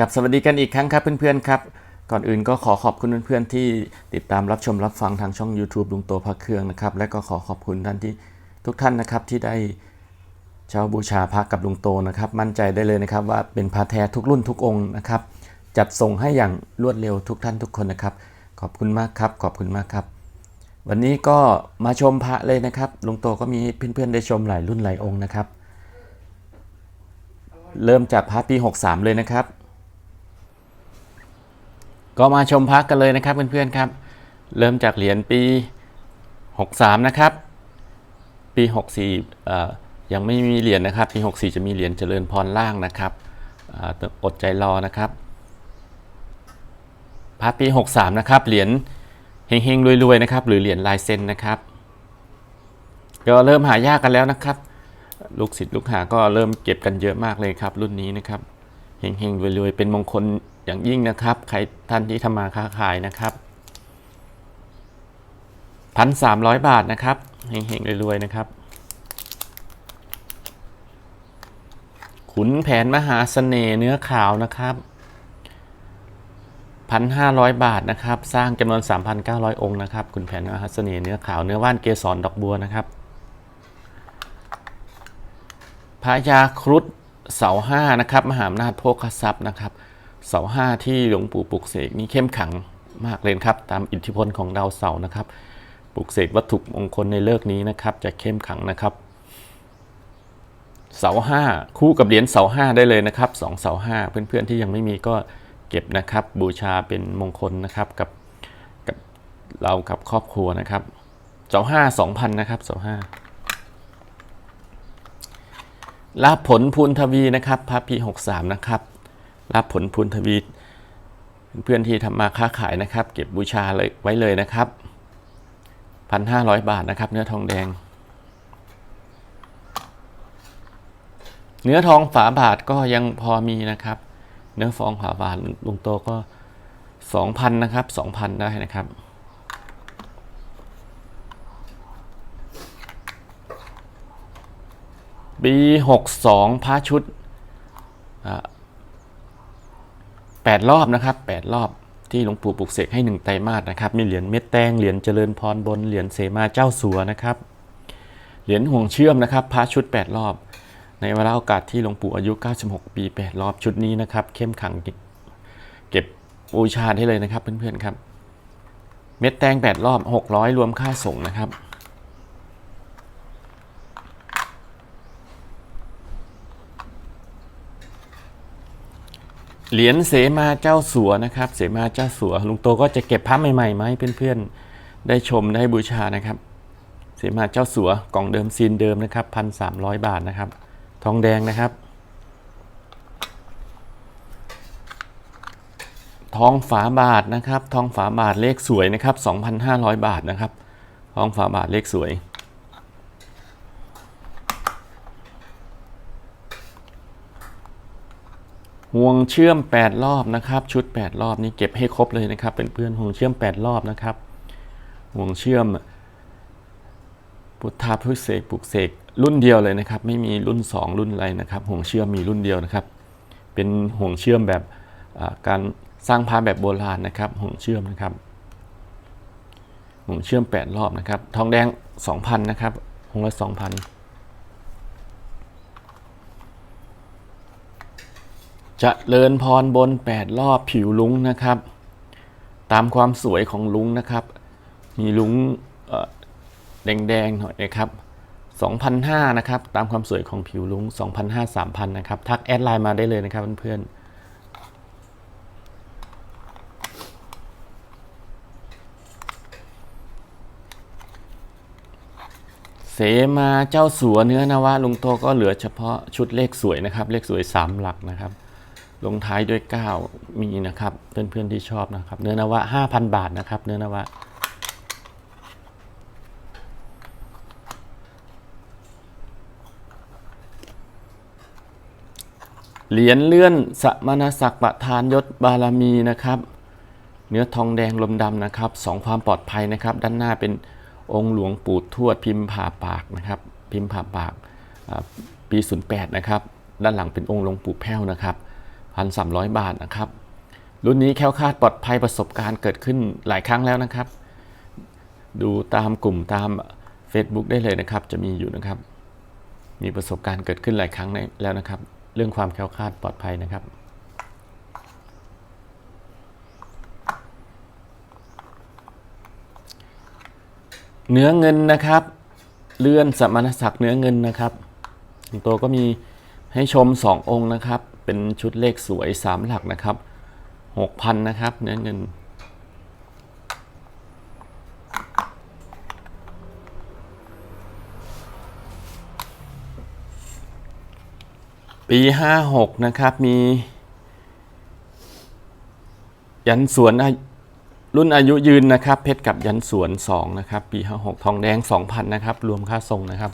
กับสวัสดีกันอีกครั้งครับเพื่อนๆครับ ก่อนอื่นก็ขอขอบคุณเพื่อนๆที่ติดตามรับชมรับฟังทางช่อง YouTube ลุงโตพระเครื่องนะครับ และก็ขอขอบคุณท่านที่ทุกท่านนะครับที่ได้เช่าบูชาพระกับลุงโตนะครับ มั่นใจได้เลยนะครับว่าเป็นพระแท้ทุกรุ่นทุกองค์นะครับ จัดส่งให้อย่างรวดเร็วทุกท่านทุกคนนะครับ ขอบคุณมากครับ ขอบคุณมากครับ วันนี้ก็มาชมพระเลยนะครับลุงโตก็มีเพื่อนๆได้ชมหลายรุ่นหลายองค์นะครับ เริ่มจากพระปี 63 เลยนะครับ ก็มาชมพักกันเลยนะครับเพื่อนๆครับ เริ่มจากเหรียญปี 63 นะครับ ปี 64เอ่ยังไม่มีเหรียญนะครับ ปี 64 จะมีเหรียญเจริญพรล่างนะครับอดใจรอนะครับพระปี 63 นะครับ เหรียญเฮงๆรวยๆนะครับ หรือเหรียญลายเซ็นนะครับ ก็เริ่มหายากกันแล้วนะครับ ลูกศิษย์ลูกหาก็เริ่มเก็บกันเยอะมากเลยครับ รุ่นนี้นะครับเฮงๆรวยๆเป็นมงคล อย่างยิ่งนะครับใครท่านที่ทำมาค้าขายนะครับพันสามร้อยบาทนะครับเฮงๆรวยๆนะครับ ขุนแผนมหาเสน่ห์เนื้อขาวนะครับพันห้าร้อยบาทนะครับ สร้างจำนวน3,900อยองค์นะครับขุนแผนมหาเสน่ห์เนื้อขาวเนื้อว่านเกสรดอกบัวนะครับพระยาครุฑเสาห้านะครับ มหาอำนาจโภคทรัพย์นะครับ เสาห้าที่หลวงปู่ปลุกเสกนี่เข้มขังมากเลยครับ ตามอิทธิพลของดาวเสาร์นะครับปลุกเสกวัตถุมงคลในเลิกนี้นะครับ จะเข้มขังนะครับ เสาห้าคู่กับเหรียญเสาห้าได้เลยนะครับสองเสาห้าเพื่อนๆที่ยังไม่มีก็เก็บนะครับ บูชาเป็นมงคลนะครับกับกับเรากับครอบครัวนะครับเสาห้าสองพันนะครับเสาห้ารับผลพูนทวีนะครับพระปี63นะครับ รับผลพูนทวีเพื่อนที่ทำมาค้าขายนะครับ เก็บบูชาเลยไว้เลยนะครับ 1,500 บาทนะครับ เนื้อทองแดง เนื้อทองฝาบาทก็ยังพอมีนะครับ เนื้อฟองฝาบาทลุงโตก็ 2,000 นะครับ 2,000 ได้นะครับปี62พระชุด อ่าแปดรอบนะครับแปดรอบที่หลวงปู่ปลุกเสกให้หนึ่งไตรมาสนะครับ มีเหรียญเม็ดแตงเหรียญเจริญพรบน เหรียญเสมาเจ้าสัวนะครับ เหรียญห่วงเชื่อมนะครับพระชุด 8 รอบ ในเวลาโอกาสที่หลวงปู่อายุ 96 ปี 8 รอบชุดนี้นะครับ เข้มขังเก็บบูชาได้เลยนะครับเพื่อนๆครับ เม็ดแตง 8 รอบ 600 รวมค่าส่งนะครับ เหรียญเสมาเจ้าสัวนะครับ เสมาเจ้าสัวลุงโตก็จะเก็บพระใหม่ๆมาให้เพื่อนๆได้ชมได้บูชานะครับ เสมาเจ้าสัวกล่องเดิมซีนเดิมนะครับพันสามร้อยบาทนะครับ ทองแดงนะครับ ทองฝาบาทนะครับ ทองฝาบาทเลขสวยนะครับ 2,500 บาทนะครับ ทองฝาบาทเลขสวย ห่วงเชื่อม 8 รอบนะครับ ชุด 8 รอบนี้เก็บให้ครบเลยนะครับเป็นเพื่อนห่วงเชื่อม 8 รอบนะครับห่วงเชื่อม พุทธาพุทเสกปุกเสกรุ่นเดียวเลยนะครับ ไม่มีรุ่น 2 รุ่นอะไรนะครับห่วงเชื่อมมีรุ่นเดียวนะครับ เป็นห่วงเชื่อมแบบการสร้างพาแบบโบราณนะครับห่วงเชื่อมนะครับห่วงเชื่อม 8 รอบนะครับ ทองแดง 2,000 นะครับห่วงละ2,000 จะเลิญพรบน 8 รอบผิวลุงนะครับ ตามความสวยของลุงนะครับ มีลุงแดงๆหน่อยนะครับ2,500นะครับ ตามความสวยของผิวลุง2,500 3,000นะครับ ทักแอดไลน์มาได้เลยนะครับเพื่อนๆเสมาเจ้าสัวเนื้อนวะลุงโตก็เหลือเฉพาะชุดเลขสวยนะครับ เลขสวย3หลักนะครับ ลงท้ายด้วย 9 มีนะครับ เพื่อนๆที่ชอบนะครับ เนื้อนวะ 5,000 บาทนะครับ เนื้อนวะเหรียญเลื่อนสมณศักดิ์ประธานยศบารมีนะครับ เนื้อทองแดงลมดำนะครับสองความปลอดภัยนะครับ ด้านหน้าเป็นองค์หลวงปู่ทวดพิมพ์ผ่าปากนะครับ พิมพ์ผ่าปากปี 08 นะครับ ด้านหลังเป็นองค์หลวงปู่แพ้วนะครับ 1,300 บาทนะครับ รุ่นนี้แคล้วคาดปลอดภัยประสบการณ์เกิดขึ้นหลายครั้งแล้วนะครับ ดูตามกลุ่มตาม Facebook ได้เลยนะครับ จะมีอยู่นะครับ มีประสบการณ์เกิดขึ้นหลายครั้งแล้วนะครับ เรื่องความแคล้วคาดปลอดภัยนะครับเนื้อเงินนะครับ เลื่อนสมณศักดิ์เนื้อเงินนะครับสิงโตก็มีให้ชม 2 องค์นะครับ เป็นชุดเลขสวย 3 หลักนะครับ6,000 นะครับ เนื้อเงิน ปี 56 นะครับ มี ยันสวนรุ่นอายุยืนนะครับ เพชรกับยันสวน 2 นะครับ ปี 56 ทองแดง 2,000 นะครับ รวมค่าส่งนะครับ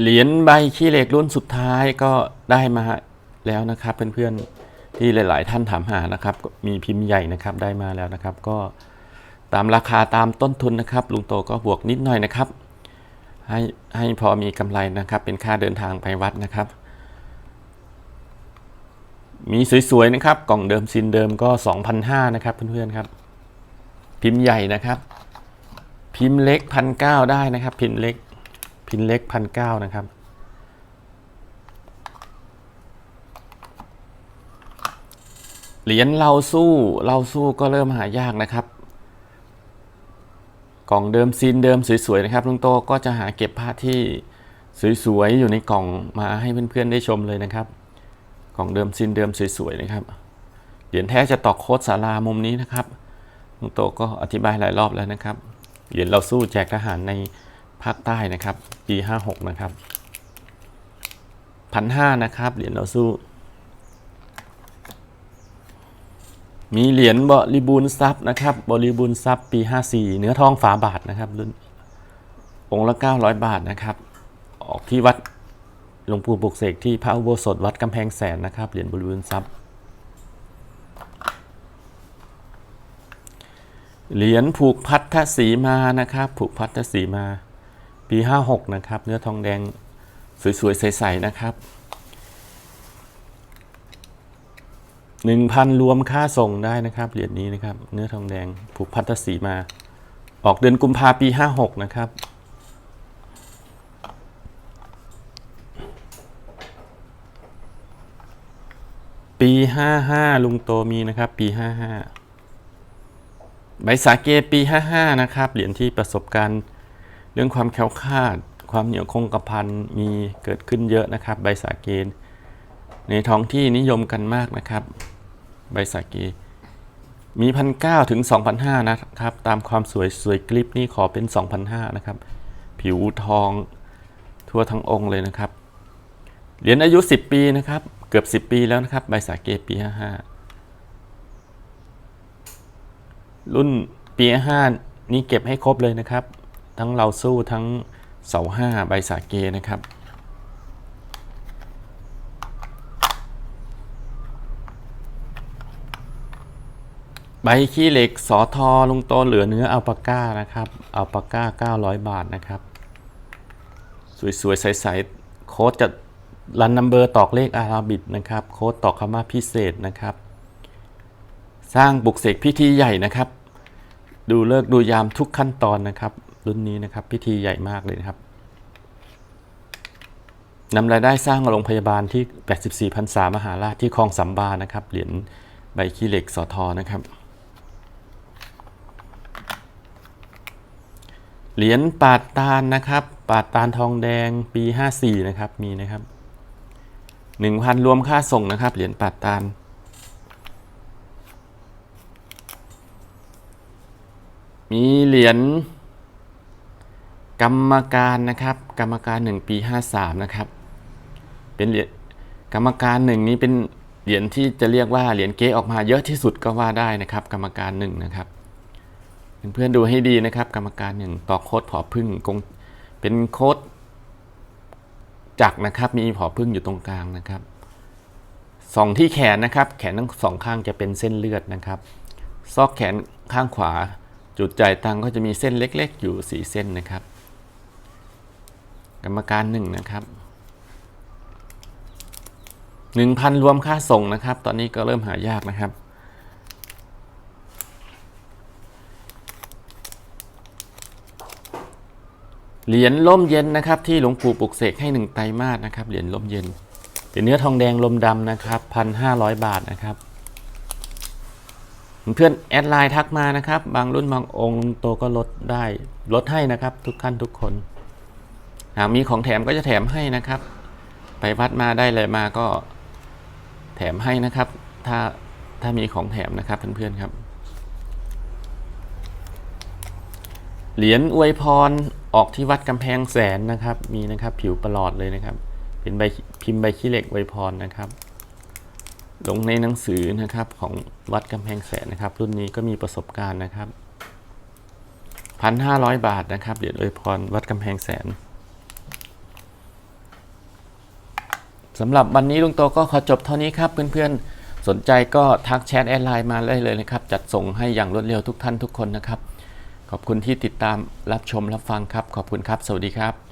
เหรียญใบขี้เหล็กรุ่นสุดท้ายก็ได้มาแล้วนะครับ เพื่อนๆที่หลายๆ ท่านถามหานะครับก็มีพิมพ์ใหญ่นะครับได้มาแล้วนะครับ ก็ตามราคาตามต้นทุนนะครับ ลุงโตก็บวกนิดหน่อยนะครับ ให้ให้พอมีกำไรนะครับ เป็นค่าเดินทางไปวัดนะครับ มีสวยๆนะครับ กล่องเดิมซินเดิมก็2,500นะครับ เพื่อนๆครับ พิมพ์ใหญ่นะครับ พิมพ์เล็กพันเก้าได้นะครับ พิมพ์เล็ก พินเล็กพันเก้านะครับ เหรียญเราสู้เราสู้ก็เริ่มหายากนะครับ กล่องเดิมซีนเดิมสวยๆนะครับลุงโตก็จะหาเก็บผ้าที่สวยๆอยู่ในกล่องมาให้เพื่อนๆได้ชมเลยนะครับ กล่องเดิมซีนเดิมสวยๆนะครับ เหรียญแท้จะตอกโค้ดสารามุมนี้นะครับลุงโตก็อธิบายหลายรอบแล้วนะครับ เหรียญเราสู้แจกทหารใน ภาคใต้นะครับ ปี 56 นะครับพันห้านะครับ เหรียญเราสู้ มีเหรียญบริบูรณ์ทรัพย์นะครับ บริบูรณ์ทรัพย์ปี 54 เนื้อทองฝาบาทนะครับรุ่นองค์ละ 900 บาทนะครับ ออกที่วัดหลวงปู่ปลุกเสกที่พระอุโบสถวัดกำแพงแสนนะครับ เหรียญบริบูรณ์ทรัพย์เหรียญผูกพัทธสีมานะครับ ผูกพัทธสีมา ปี 56 นะครับ เนื้อทองแดงสวยๆ ใสๆ นะครับ 1,000 รวมค่าส่งได้นะครับ เหรียญนี้นะครับ เนื้อทองแดงผูกพัทธสีมา ออกเดือนกุมภาปี 56 นะครับปี 55 ลุงโตมีนะครับ ปี 55 ใบสาเกปี 55 นะครับ เหรียญที่ประสบการณ์ เรื่องความแคล้วคาด ความเหนียวคงกระพันมีเกิดขึ้นเยอะนะครับ ใบสาเกในท้องที่นิยมกันมากนะครับ ใบสาเกมีพันเก้าถึงสองพันห้านะครับ ตามความสวยสวยกลิปนี่ขอเป็นสองพันห้านะครับ ผิวทองทั่วทั้งองค์เลยนะครับ เหรียญอายุ 10 ปีนะครับ เกือบ 10 ปีแล้วนะครับ ใบสาเกปี 55 รุ่นปี 55 นี่เก็บให้ครบเลยนะครับ ทั้งเราสู้ทั้งเสาห้าใบสาเกนะครับ ใบขี้เหล็กสอทอลุงโตเหลือเนื้ออัลปาก้านะครับอัลปาก้า 900 บาทนะครับ สวยๆ ใสๆโค้ดจะรันนัมเบอร์ตอกเลขอาราบิกนะครับ โค้ดตอกคำว่าพิเศษนะครับ สร้างบุกเสกพิธีใหญ่นะครับ ดูเลิกดูยามทุกขั้นตอนนะครับ รุ่นนี้นะครับ พิธีใหญ่มากเลยนะครับนำรายได้สร้างโรงพยาบาลที่ 84พรรษามหาราชที่คลองสำบานะครับ เหรียญใบขี้เหล็กสอทอนะครับ เหรียญปาดตาลนะครับ ปาดตาลทองแดงปี 54 นะครับ มีนะครับ 1,000 รวมค่าส่งนะครับ เหรียญปาดตาลมีเหรียญ กรรมการนะครับ กรรมการ 1 ปี 53 นะครับ เป็นเหรียญกรรมการหนึ่งนี้เป็นเหรียญที่จะเรียกว่าเหรียญเก๊ออกมาเยอะที่สุดก็ว่าได้นะครับ กรรมการหนึ่งนะครับเพื่อนๆดูให้ดีนะครับ กรรมการหนึ่งต่อโค้ดผอพึ่งกงเป็นโค้ดจักนะครับ มีผอพึ่งอยู่ตรงกลางนะครับสองที่แขนนะครับ แขนทั้งสองข้างจะเป็นเส้นเลือดนะครับ ซอกแขนข้างขวาจุดจ่ายตังก็จะมีเส้นเล็ก ๆ อยู่4เส้นนะครับ กรรมการหนึ่งนะครับ1,000รวมค่าส่งนะครับ ตอนนี้ก็เริ่มหายากนะครับ เหรียญล่มเย็นนะครับ ที่หลวงปู่ปลุกเสกให้หนึ่งไตรมาสนะครับ เหรียญล่มเย็นเป็นเนื้อทองแดงลมดำนะครับพันห้าร้อยบาทนะครับ เพื่อนแอดไลน์ทักมานะครับ บางรุ่นบางองค์ลุงโตก็ลดได้ลดให้นะครับ ทุกขั้นทุกคน หากมีของแถมก็จะแถมให้นะครับ ไปวัดมาได้เลยมาก็แถมให้นะครับ ถ้าถ้ามีของแถมนะครับเพื่อนๆครับเหรียญอวยพรออกที่วัดกำแพงแสนนะครับ มีนะครับผิวประหลอดเลยนะครับ เป็นใบพิมพ์ใบขี้เหล็กอวยพรนะครับ ลงในหนังสือนะครับของวัดกำแพงแสนนะครับ รุ่นนี้ก็มีประสบการณ์นะครับพันห้าร้อยบาทนะครับเหรียญอวยพรวัดกำแพงแสน สำหรับวันนี้ลุงโตก็ขอจบเท่านี้ครับเพื่อนๆ สนใจก็ทักแชทแอดไลน์มาได้เลยนะครับ จัดส่งให้อย่างรวดเร็วทุกท่านทุกคนนะครับ ขอบคุณที่ติดตามรับชมรับฟังครับ ขอบคุณครับ สวัสดีครับ